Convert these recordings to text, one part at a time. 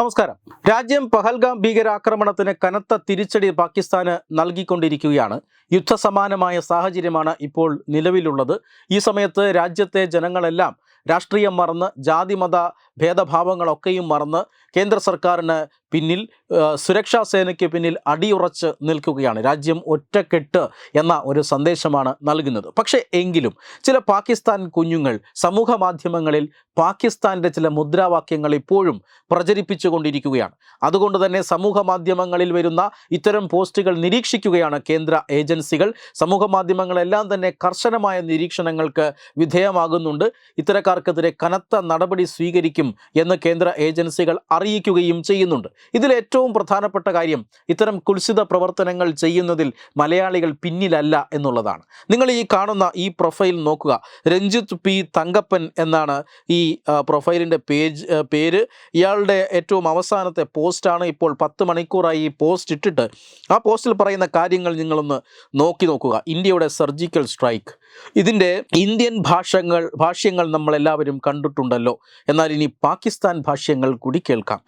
നമസ്കാരം. രാജ്യം പഹൽഗാം ഭീകരാക്രമണത്തിന് കനത്ത തിരിച്ചടി പാകിസ്ഥാന് നൽകിക്കൊണ്ടിരിക്കുകയാണ്. യുദ്ധസമാനമായ സാഹചര്യമാണ് ഇപ്പോൾ നിലവിലുള്ളത്. ഈ സമയത്ത് രാജ്യത്തെ ജനങ്ങളെല്ലാം രാഷ്ട്രീയം മറന്ന് ജാതിമത ഭേദഭാവങ്ങളൊക്കെയും മറന്ന് കേന്ദ്ര സർക്കാരിന് പിന്നിൽ സുരക്ഷാ സേനയ്ക്ക് പിന്നിൽ അടിയുറച്ച് നിൽക്കുകയാണ്. രാജ്യം ഒറ്റക്കെട്ട് എന്ന ഒരു സന്ദേശമാണ് നൽകുന്നത്. പക്ഷേ എങ്കിലും ചില പാകിസ്ഥാൻ കുഞ്ഞുങ്ങൾ സമൂഹ മാധ്യമങ്ങളിൽ പാകിസ്ഥാന്റെ ചില മുദ്രാവാക്യങ്ങൾ ഇപ്പോഴും പ്രചരിപ്പിച്ചുകൊണ്ടിരിക്കുകയാണ്. അതുകൊണ്ട് തന്നെ സമൂഹ മാധ്യമങ്ങളിൽ വരുന്ന ഇത്തരം പോസ്റ്റുകൾ നിരീക്ഷിക്കുകയാണ് കേന്ദ്ര ഏജൻസികൾ. സമൂഹ മാധ്യമങ്ങളെല്ലാം തന്നെ കർശനമായ നിരീക്ഷണങ്ങൾക്ക് വിധേയമാകുന്നുണ്ട്. ഇത്തരക്കാർക്കെതിരെ കനത്ത നടപടി സ്വീകരിക്കും എന്ന് കേന്ദ്ര ഏജൻസികൾ അറിയിക്കുകയും ചെയ്യുന്നുണ്ട്. ഇതിലേറ്റവും പ്രധാനപ്പെട്ട കാര്യം ഇത്തരം കുൽസിത പ്രവർത്തനങ്ങൾ ചെയ്യുന്നതിൽ മലയാളികൾ പിന്നിലല്ല എന്നുള്ളതാണ്. നിങ്ങൾ ഈ കാണുന്ന ഈ പ്രൊഫൈൽ നോക്കുക. രഞ്ജിത്ത് പി തങ്കപ്പൻ എന്നാണ് ഈ പ്രൊഫൈലിന്റെ പേജ് പേര്. ഇയാളുടെ ഏറ്റവും അവസാനത്തെ പോസ്റ്റാണ് ഇപ്പോൾ പത്ത് മണിക്കൂറായി ഈ പോസ്റ്റ് ഇട്ടിട്ട്. ആ പോസ്റ്റിൽ പറയുന്ന കാര്യങ്ങൾ നിങ്ങളൊന്ന് നോക്കി നോക്കുക. ഇന്ത്യയുടെ സർജിക്കൽ സ്ട്രൈക്ക്. ഇതിന്റെ ഇന്ത്യൻ ഭാഷകൾ ഭാഷ്യങ്ങൾ നമ്മളെല്ലാവരും കണ്ടിട്ടുണ്ടല്ലോ. എന്നാൽ ഇനി പാകിസ്ഥാൻ ഭാഷ്യങ്ങൾ കൂടി കേൾക്കാം.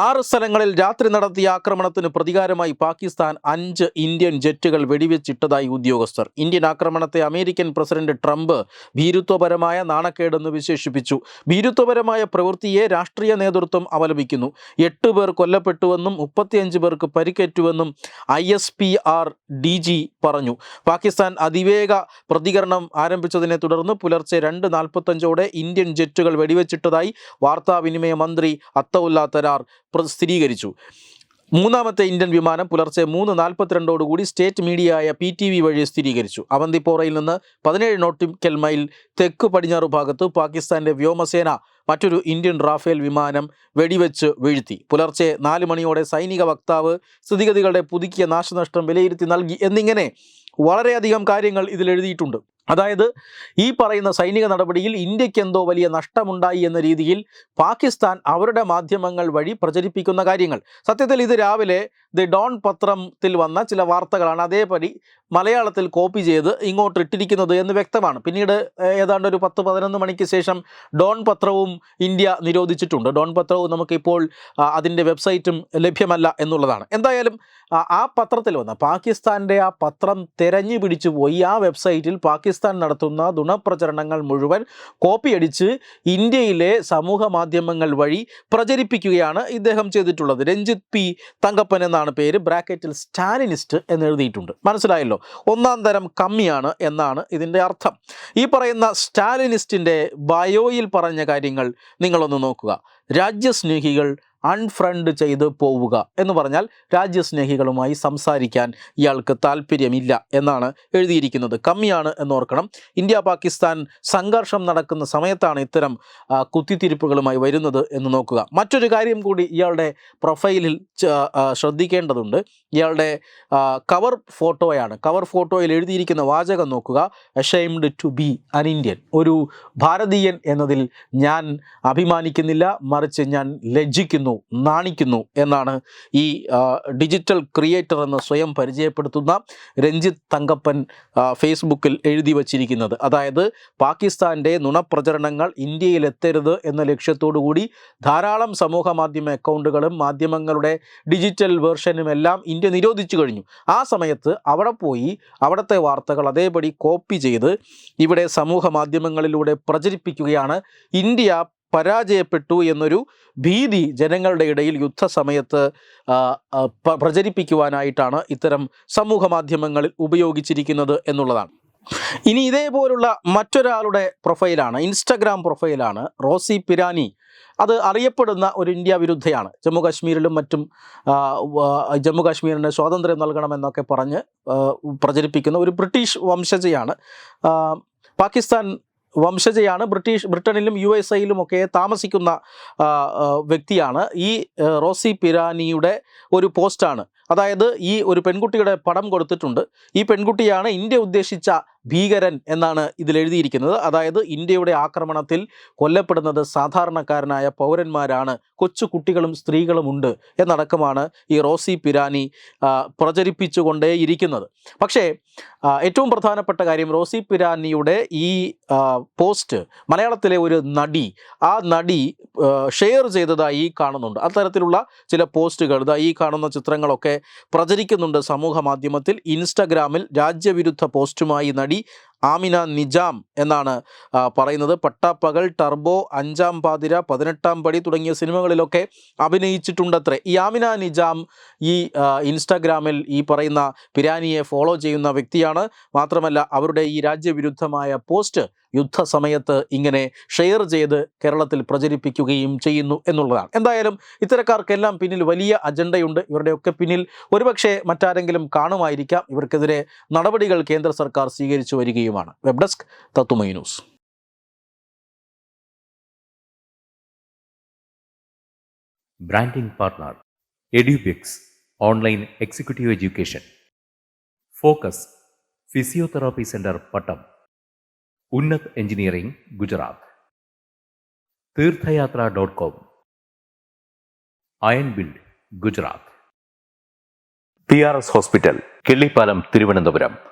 ആറ് സ്ഥലങ്ങളിൽ രാത്രി നടത്തിയ ആക്രമണത്തിന് പ്രതികാരമായി പാകിസ്ഥാൻ അഞ്ച് ഇന്ത്യൻ ജെറ്റുകൾ വെടിവെച്ചിട്ടതായി ഉദ്യോഗസ്ഥർ. ഇന്ത്യൻ ആക്രമണത്തെ അമേരിക്കൻ പ്രസിഡന്റ് ട്രംപ് ഭീരുത്വപരമായ നാണക്കേടെന്ന് വിശേഷിപ്പിച്ചു. ഭീരുത്വപരമായ പ്രവൃത്തിയെ രാഷ്ട്രീയ നേതൃത്വം അപലപിക്കുന്നു എട്ട് പേർ കൊല്ലപ്പെട്ടുവെന്നും മുപ്പത്തിയഞ്ച് പേർക്ക് പരിക്കേറ്റുവെന്നും I S P R D G പറഞ്ഞു. പാകിസ്ഥാൻ അതിവേഗ പ്രതികരണം ആരംഭിച്ചതിനെ തുടർന്ന് പുലർച്ചെ രണ്ട് നാൽപ്പത്തഞ്ചോടെ ഇന്ത്യൻ ജെറ്റുകൾ വെടിവെച്ചിട്ടതായി വാർത്താവിനിമയ മന്ത്രി അത്തവുല്ല തരാർ സ്ഥിരീകരിച്ചു. മൂന്നാമത്തെ ഇന്ത്യൻ വിമാനം പുലർച്ചെ മൂന്ന് നാൽപ്പത്തിരണ്ടോടുകൂടി സ്റ്റേറ്റ് മീഡിയയായ പി ടി വി വഴി സ്ഥിരീകരിച്ചു. അവന്തിപ്പോറയിൽ നിന്ന് പതിനേഴ് നോട്ടിക്കൽ മൈൽ തെക്ക് പടിഞ്ഞാറ് ഭാഗത്ത് പാകിസ്ഥാന്റെ വ്യോമസേന മറ്റൊരു ഇന്ത്യൻ റാഫേൽ വിമാനം വെടിവെച്ച് വീഴ്ത്തി. പുലർച്ചെ നാല് മണിയോടെ സൈനിക വക്താവ് സ്ഥിതിഗതികളുടെ പുതുക്കിയ നാശനഷ്ടം വിലയിരുത്തി നൽകി എന്നിങ്ങനെ വളരെയധികം കാര്യങ്ങൾ ഇതിൽ എഴുതിയിട്ടുണ്ട് അതായത് ഈ പറയുന്ന സൈനിക നടപടിയിൽ ഇന്ത്യയ്ക്ക് എന്തോ വലിയ നഷ്ടമുണ്ടായി എന്ന രീതിയിൽ പാകിസ്ഥാൻ അവരുടെ മാധ്യമങ്ങൾ വഴി പ്രചരിപ്പിക്കുന്ന കാര്യങ്ങൾ. സത്യത്തിൽ ഇത് രാവിലെ ദി ഡോൺ പത്രത്തിൽ വന്ന ചില വാർത്തകളാണ് അതേപടി മലയാളത്തിൽ കോപ്പി ചെയ്ത് ഇങ്ങോട്ട് ഇട്ടിരിക്കുന്നത് എന്ന് വ്യക്തമാണ്. പിന്നീട് ഏതാണ്ട് ഒരു പത്ത് പതിനൊന്ന് മണിക്ക് ശേഷം ഡോൺ പത്രവും ഇന്ത്യ നിരോധിച്ചിട്ടുണ്ട്. ഡോൺ പത്രവും നമുക്കിപ്പോൾ അതിന്റെ വെബ്സൈറ്റും ലഭ്യമല്ല എന്നുള്ളതാണ്. എന്തായാലും ആ പത്രത്തിൽ വന്ന പാകിസ്ഥാന്റെ ആ പത്രം തെരഞ്ഞു പിടിച്ചു പോയി. ആ വെബ്സൈറ്റിൽ പാകിസ്ഥാൻ നടത്തുന്ന നുണപ്രചരണങ്ങൾ മുഴുവൻ കോപ്പിയടിച്ച് ഇന്ത്യയിലെ സമൂഹ മാധ്യമങ്ങൾ വഴി പ്രചരിപ്പിക്കുകയാണ് ഇദ്ദേഹം ചെയ്തിട്ടുള്ളത്. രഞ്ജിത്ത് പി. തങ്കപ്പൻ എന്നാണ് പേര്. ബ്രാക്കറ്റിൽ സ്റ്റാലിനിസ്റ്റ് എന്ന് എഴുതിയിട്ടുണ്ട്. മനസ്സിലായല്ലോ? ഒന്നാം തരം കമ്മിയാണ് എന്നാണ് ഇതിന്റെ അർത്ഥം. ഈ പറയുന്ന സ്റ്റാലിനിസ്റ്റിന്റെ ബയോയിൽ പറഞ്ഞ കാര്യങ്ങൾ നിങ്ങളൊന്ന് നോക്കുക. രാജ്യസ്നേഹികൾ അൺഫ്രണ്ട് ചെയ്ത് പോവുക എന്ന് പറഞ്ഞാൽ രാജ്യസ്നേഹികളുമായി സംസാരിക്കാൻ ഇയാൾക്ക് താല്പര്യമില്ല എന്നാണ് എഴുതിയിരിക്കുന്നത്. കമ്മിയാണ് എന്നോർക്കണം. ഇന്ത്യ പാകിസ്ഥാൻ സംഘർഷം നടക്കുന്ന സമയത്താണ് ഇത്തരം കുത്തിത്തിരിപ്പുകളുമായി വരുന്നത് എന്ന് നോക്കുക. മറ്റൊരു കാര്യം കൂടി ഇയാളുടെ പ്രൊഫൈലിൽ ശ്രദ്ധിക്കേണ്ടതുണ്ട്. ഇയാളുടെ കവർ ഫോട്ടോയാണ് കവർ ഫോട്ടോയിൽ എഴുതിയിരിക്കുന്ന വാചകം നോക്കുക. Ashamed to be an Indian ഒരു ഭാരതീയൻ എന്നതിൽ ഞാൻ അഭിമാനിക്കുന്നില്ല മറിച്ച് ഞാൻ ലജ്ജിക്കുന്നു. നാണിക്കുന്നു എന്നാണ് ഈ ഡിജിറ്റൽ ക്രിയേറ്റർ എന്ന് സ്വയം പരിചയപ്പെടുത്തുന്ന രഞ്ജിത്ത് തങ്കപ്പൻ ഫേസ്ബുക്കിൽ എഴുതി വച്ചിരിക്കുന്നത്. അതായത് പാകിസ്ഥാന്റെ നുണപ്രചരണങ്ങൾ ഇന്ത്യയിൽ എത്തരുത് എന്ന ലക്ഷ്യത്തോടു കൂടി ധാരാളം സമൂഹ മാധ്യമ അക്കൗണ്ടുകളും മാധ്യമങ്ങളുടെ ഡിജിറ്റൽ വേർഷനും എല്ലാം ഇന്ത്യ നിരോധിച്ചു കഴിഞ്ഞു. ആ സമയത്ത് അവിടെ പോയി അവിടുത്തെ വാർത്തകൾ അതേപടി കോപ്പി ചെയ്ത് ഇവിടെ സമൂഹ മാധ്യമങ്ങളിലൂടെ പ്രചരിപ്പിക്കുകയാണ് ഇന്ത്യ പരാജയപ്പെട്ടു എന്നൊരു ഭീതി ജനങ്ങളുടെ ഇടയിൽ യുദ്ധസമയത്ത് പ്രചരിപ്പിക്കുവാനായിട്ടാണ് ഇത്തരം സമൂഹ മാധ്യമങ്ങളിൽ ഉപയോഗിച്ചിരിക്കുന്നത് എന്നുള്ളതാണ്. ഇനി ഇതേപോലുള്ള മറ്റൊരാളുടെ പ്രൊഫൈലാണ് ഇൻസ്റ്റഗ്രാം പ്രൊഫൈലാണ് റോസി പിരാനി. അത് അറിയപ്പെടുന്ന ഒരു ഇന്ത്യ വിരുദ്ധയാണ്. ജമ്മു കാശ്മീരിലും മറ്റും ജമ്മു കാശ്മീരിന് സ്വാതന്ത്ര്യം നൽകണമെന്നൊക്കെ പറഞ്ഞ് പ്രചരിപ്പിക്കുന്ന ഒരു ബ്രിട്ടീഷ് വംശജയാണ്. പാകിസ്ഥാൻ വംശജയാണ്. ബ്രിട്ടീഷ് ബ്രിട്ടനിലും യു എസ് എയിലും ഒക്കെ താമസിക്കുന്ന വ്യക്തിയാണ്. ഈ റോസി പിരാനിയുടെ ഒരു പോസ്റ്റാണ്. അതായത് ഈ ഒരു പെൺകുട്ടിയുടെ പടം കൊടുത്തിട്ടുണ്ട്. ഈ പെൺകുട്ടിയാണ് ഇന്ത്യ ഉദ്ദേശിച്ച ഭീകരൻ എന്നാണ് ഇതിൽ എഴുതിയിരിക്കുന്നത്. അതായത് ഇന്ത്യയുടെ ആക്രമണത്തിൽ കൊല്ലപ്പെടുന്നത് സാധാരണക്കാരനായ പൗരന്മാരാണ്. കൊച്ചു കുട്ടികളും സ്ത്രീകളും ഉണ്ട് എന്നടക്കമാണ് ഈ റോസി പിരാനി പ്രചരിപ്പിച്ചുകൊണ്ടേ ഇരിക്കുന്നത്. പക്ഷേ ഏറ്റവും പ്രധാനപ്പെട്ട കാര്യം റോസി പിരാനിയുടെ ഈ പോസ്റ്റ് മലയാളത്തിലെ ഒരു നടി ആ നടി ഷെയർ ചെയ്തതായി കാണുന്നുണ്ട്. അത്തരത്തിലുള്ള ചില പോസ്റ്റുകൾ ഇതാ ഈ കാണുന്ന ചിത്രങ്ങളൊക്കെ പ്രചരിക്കുന്നുണ്ട് സമൂഹ മാധ്യമത്തിൽ ഇൻസ്റ്റഗ്രാമിൽ രാജ്യവിരുദ്ധ പോസ്റ്റുമായി നടി dit ആമിന നിജാം എന്നാണ് പറയുന്നത്. പട്ടാപ്പകൽ ടർബോ അഞ്ചാം പാതിര പതിനെട്ടാം പടി തുടങ്ങിയ സിനിമകളിലൊക്കെ അഭിനയിച്ചിട്ടുണ്ടത്രേ. ഈ ആമിന നിജാം ഈ ഇൻസ്റ്റാഗ്രാമിൽ ഈ പറയുന്ന പിരാനിയെ ഫോളോ ചെയ്യുന്ന വ്യക്തിയാണ്. മാത്രമല്ല അവരുടെ ഈ രാജ്യവിരുദ്ധമായ പോസ്റ്റ് യുദ്ധസമയത്ത് ഇങ്ങനെ ഷെയർ ചെയ്ത് കേരളത്തിൽ പ്രചരിപ്പിക്കുകയും ചെയ്യുന്നു എന്നുള്ളതാണ്. എന്തായാലും ഇത്തരക്കാർക്കെല്ലാം പിന്നിൽ വലിയ അജണ്ടയുണ്ട്. ഇവരുടെയൊക്കെ പിന്നിൽ ഒരുപക്ഷെ മറ്റാരെങ്കിലും കാണുമായിരിക്കാം. ഇവർക്കെതിരെ നടപടികൾ കേന്ദ്ര സർക്കാർ സ്വീകരിച്ചു വരികയുമാണ് വെബ് ഡെസ്ക് തത്തുമൈ news. Branding partner Edubix online executive education. Focus physiotherapy centre Pattom. Unnath engineering Gujarat. Theerthayathra dot com. Iron build Gujarat. P R S hospital Killipalam Thiruvananthapuram.